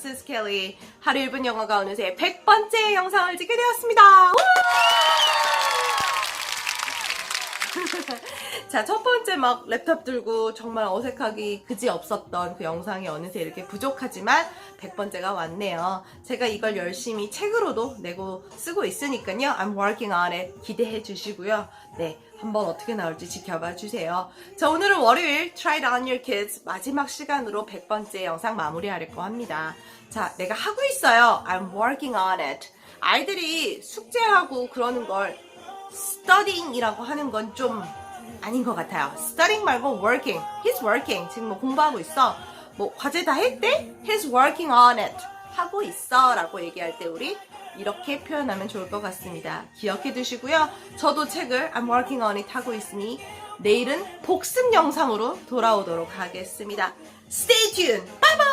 this is Kelly. 하루 1분 영어가 어느새 100번째 영상을 찍게 되었습니다. 우! 자, 첫 번째 막 랩탑 들고 정말 어색하기 그지 없었던 그 영상이 어느새 이렇게 부족하지만 100번째가 왔네요. 제가 이걸 열심히 책으로도 내고 쓰고 있으니까요. I'm working on it. 기대해 주시고요. 네. 한번 어떻게 나올지 지켜봐 주세요. 자, 오늘은 월요일 Try it on your kids 마지막 시간으로 100번째 영상 마무리하려고 합니다. 자, 내가 하고 있어요. I'm working on it. 아이들이 숙제하고 그러는 걸 studying이라고 하는 건 좀 아닌 것 같아요. studying 말고 working. He's working. 지금 뭐 공부하고 있어. 뭐 과제 다 했대? He's working on it. 하고 있어. 라고 얘기할 때 우리 이렇게 표현하면 좋을 것 같습니다. 기억해 두시고요. 저도 책을 I'm working on it 하고 있으니 내일은 복습 영상으로 돌아오도록 하겠습니다. Stay tuned. Bye bye!